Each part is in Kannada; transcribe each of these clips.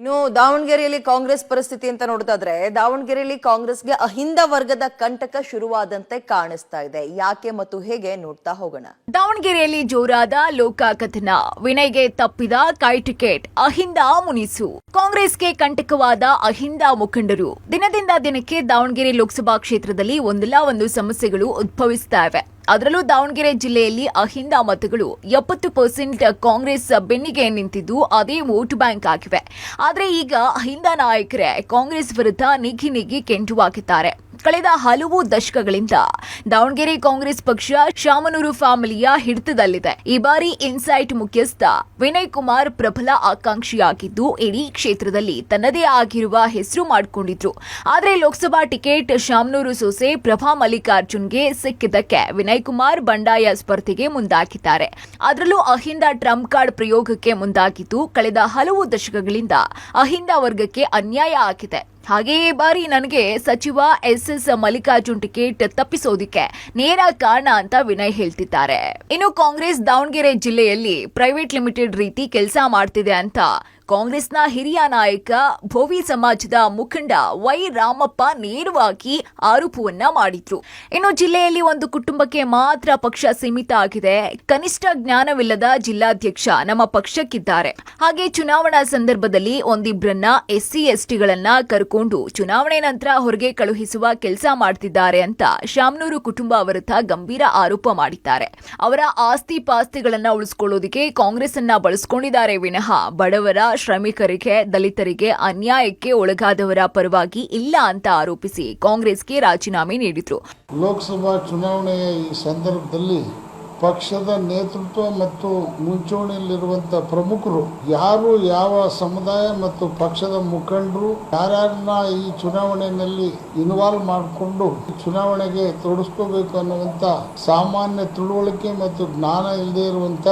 ಇನ್ನು ದಾವಣಗೆರೆಯಲ್ಲಿ ಕಾಂಗ್ರೆಸ್ ಪರಿಸ್ಥಿತಿ ಅಂತ ನೋಡ್ತಾದ್ರೆ ದಾವಣಗೆರೆಯಲ್ಲಿ ಕಾಂಗ್ರೆಸ್ಗೆ ಅಹಿಂದ ವರ್ಗದ ಕಂಟಕ ಶುರುವಾದಂತೆ ಕಾಣಿಸ್ತಾ ಇದೆ. ಯಾಕೆ ಮತ್ತು ಹೇಗೆ ನೋಡ್ತಾ ಹೋಗೋಣ. ದಾವಣಗೆರೆಯಲ್ಲಿ ಜೋರಾದ ಲೋಕಾಕಥನ. ವಿನಯ್ಗೆ ತಪ್ಪಿದ ಕೈ ಟಿಕೆಟ್, ಅಹಿಂದ ಮುನಿಸು. ಕಾಂಗ್ರೆಸ್ಗೆ ಕಂಟಕವಾದ ಅಹಿಂದ ಮುಖಂಡರು. ದಿನದಿಂದ ದಿನಕ್ಕೆ ದಾವಣಗೆರೆ ಲೋಕಸಭಾ ಕ್ಷೇತ್ರದಲ್ಲಿ ಒಂದಲ್ಲ ಒಂದು ಸಮಸ್ಯೆಗಳು ಉದ್ಭವಿಸ್ತಾ ಇವೆ. ಅದರಲ್ಲೂ ದಾವಣಗೆರೆ ಜಿಲ್ಲೆಯಲ್ಲಿ ಅಹಿಂದ ಮತಗಳು ಎಪ್ಪತ್ತು ಪರ್ಸೆಂಟ್ ಕಾಂಗ್ರೆಸ್ ಬೆನ್ನಿಗೆ ನಿಂತಿದ್ದು ಅದೇ ವೋಟ್ ಬ್ಯಾಂಕ್ ಆಗಿವೆ. ಆದರೆ ಈಗ ಅಹಿಂದ ನಾಯಕರೇ ಕಾಂಗ್ರೆಸ್ ವಿರುದ್ಧ ನಿಗಿ ನಿಗಿ ಕೆಂಟು ಹಾಕಿದ್ದಾರೆ. ಕಳೆದ ಹಲವು ದಶಕಗಳಿಂದ ದಾವಣಗೆರೆ ಕಾಂಗ್ರೆಸ್ ಪಕ್ಷ ಶಾಮನೂರು ಫ್ಯಾಮಿಲಿಯ ಹಿಡಿತದಲ್ಲಿದೆ. ಈ ಬಾರಿ ಇನ್ಸೈಟ್ ಮುಖ್ಯಸ್ಥ ವಿನಯ್ ಕುಮಾರ್ ಪ್ರಬಲ ಆಕಾಂಕ್ಷಿಯಾಗಿದ್ದು, ಇಡೀ ಕ್ಷೇತ್ರದಲ್ಲಿ ತನ್ನದೇ ಆಗಿರುವ ಹೆಸರು ಮಾಡಿಕೊಂಡಿದ್ರು. ಆದರೆ ಲೋಕಸಭಾ ಟಿಕೆಟ್ ಶಾಮನೂರು ಸೊಸೆ ಪ್ರಭಾ ಮಲ್ಲಿಕಾರ್ಜುನ್ಗೆ ಸಿಕ್ಕಿದ್ದಕ್ಕೆ ವಿನಯ್ ಕುಮಾರ್ ಬಂಡಾಯ ಸ್ಪರ್ಧೆಗೆ ಮುಂದಾಗಿದ್ದಾರೆ. ಅದರಲ್ಲೂ ಅಹಿಂದ ಟ್ರಂಪ್ ಕಾರ್ಡ್ ಪ್ರಯೋಗಕ್ಕೆ ಮುಂದಾಗಿದ್ದು, ಕಳೆದ ಹಲವು ದಶಕಗಳಿಂದ ಅಹಿಂದ ವರ್ಗಕ್ಕೆ ಅನ್ಯಾಯ ಆಗಿದೆ. ಹಾಗೆಯೇ ಬಾರಿ ನನಗೆ ಸಚಿವ ಎಸ್ ಎಸ್ ಮಲ್ಲಿಕಾರ್ಜುನ್ ಟಿಕೆಟ್ ತಪ್ಪಿಸೋದಿಕ್ಕೆ ನೇರ ಕಾರಣ ಅಂತ ವಿನಯ್ ಹೇಳ್ತಿದ್ದಾರೆ. ಇನ್ನು ಕಾಂಗ್ರೆಸ್ ದಾವಣಗೆರೆ ಜಿಲ್ಲೆಯಲ್ಲಿ ಪ್ರೈವೇಟ್ ಲಿಮಿಟೆಡ್ ರೀತಿ ಕೆಲಸ ಮಾಡ್ತಿದೆ ಅಂತ ಕಾಂಗ್ರೆಸ್ನ ಹಿರಿಯ ನಾಯಕ ಭೋವಿ ಸಮಾಜದ ಮುಖಂಡ ವೈ ರಾಮಪ್ಪ ನೇರವಾಗಿ ಆರೋಪವನ್ನ ಮಾಡಿದ್ರು. ಇನ್ನು ಜಿಲ್ಲೆಯಲ್ಲಿ ಒಂದು ಕುಟುಂಬಕ್ಕೆ ಮಾತ್ರ ಪಕ್ಷ ಸೀಮಿತ ಆಗಿದೆ. ಕನಿಷ್ಠ ಜ್ಞಾನವಿಲ್ಲದ ಜಿಲ್ಲಾಧ್ಯಕ್ಷ ನಮ್ಮ ಪಕ್ಷಕ್ಕಿದ್ದಾರೆ. ಹಾಗೆ ಚುನಾವಣಾ ಸಂದರ್ಭದಲ್ಲಿ ಒಂದಿಬ್ರನ್ನ ಎಸ್ಸಿ, ಎಸ್ಟಿಗಳನ್ನ ಕರ್ಕೊಂಡು ಚುನಾವಣೆ ನಂತರ ಹೊರಗೆ ಕಳುಹಿಸುವ ಕೆಲಸ ಮಾಡ್ತಿದ್ದಾರೆ ಅಂತ ಶಾಮನೂರು ಕುಟುಂಬ ವಿರುದ್ಧ ಗಂಭೀರ ಆರೋಪ ಮಾಡಿದ್ದಾರೆ. ಅವರ ಆಸ್ತಿ ಪಾಸ್ತಿಗಳನ್ನ ಉಳಿಸ್ಕೊಳ್ಳೋದಕ್ಕೆ ಕಾಂಗ್ರೆಸ್ ಅನ್ನ ಬಳಸ್ಕೊಂಡಿದ್ದಾರೆ ವಿನಃ ಬಡವರ ಶ್ರಮಿಕರಿಗೆ, ದಲಿತರಿಗೆ ಅನ್ಯಾಯಕ್ಕೆ ಒಳಗಾದವರ ಪರವಾಗಿ ಇಲ್ಲ ಅಂತ ಆರೋಪಿಸಿ ಕಾಂಗ್ರೆಸ್ಗೆ ರಾಜೀನಾಮೆ ನೀಡಿದರು. ಲೋಕಸಭಾ ಚುನಾವಣೆಯ ಈ ಸಂದರ್ಭದಲ್ಲಿ ಪಕ್ಷದ ನೇತೃತ್ವ ಮತ್ತು ಮುಂಚೂಣಿಯಲ್ಲಿರುವಂಥ ಪ್ರಮುಖರು ಯಾರು ಯಾವ ಸಮುದಾಯ ಮತ್ತು ಪಕ್ಷದ ಮುಖಂಡರು ಯಾರ್ಯಾರನ್ನ ಈ ಚುನಾವಣೆಯಲ್ಲಿ ಇನ್ವಾಲ್ವ್ ಮಾಡಿಕೊಂಡು ಚುನಾವಣೆಗೆ ತೊಡಗಿಸ್ಕೋಬೇಕು ಅನ್ನುವಂಥ ಸಾಮಾನ್ಯ ತಿಳುವಳಿಕೆ ಮತ್ತು ಜ್ಞಾನ ಇಲ್ಲದೆ ಇರುವಂಥ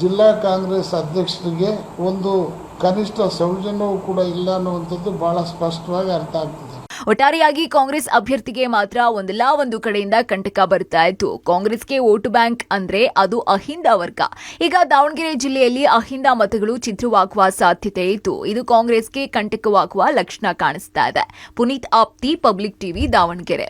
ಜಿಲ್ಲಾ ಕಾಂಗ್ರೆಸ್ ಅಧ್ಯಕ್ಷರಿಗೆ ಒಂದು ಕನಿಷ್ಠ ಸೌಜನ್ಯವೂ ಕೂಡ ಇಲ್ಲ ಅನ್ನುವಂಥದ್ದು ಬಹಳ ಸ್ಪಷ್ಟವಾಗಿ ಅರ್ಥ ಆಗ್ತದೆ. ಒಟ್ಟಾರೆಯಾಗಿ ಕಾಂಗ್ರೆಸ್ ಅಭ್ಯರ್ಥಿಗೆ ಮಾತ್ರ ಒಂದಲ್ಲ ಒಂದು ಕಡೆಯಿಂದ ಕಂಟಕ ಬರ್ತಾ ಇತ್ತು. ಕಾಂಗ್ರೆಸ್ಗೆ ವೋಟ್ ಬ್ಯಾಂಕ್ ಅಂದ್ರೆ ಅದು ಅಹಿಂದ ವರ್ಗ. ಈಗ ದಾವಣಗೆರೆ ಜಿಲ್ಲೆಯಲ್ಲಿ ಅಹಿಂದ ಮತಗಳು ಚಿತ್ರವಾಗುವ ಸಾಧ್ಯತೆ ಇತ್ತು. ಇದು ಕಾಂಗ್ರೆಸ್ಗೆ ಕಂಟಕವಾಗುವ ಲಕ್ಷಣ ಕಾಣಿಸ್ತಾ ಇದೆ. ಪುನೀತ್ ಆಪ್ತಿ, ಪಬ್ಲಿಕ್ ಟಿವಿ, ದಾವಣಗೆರೆ.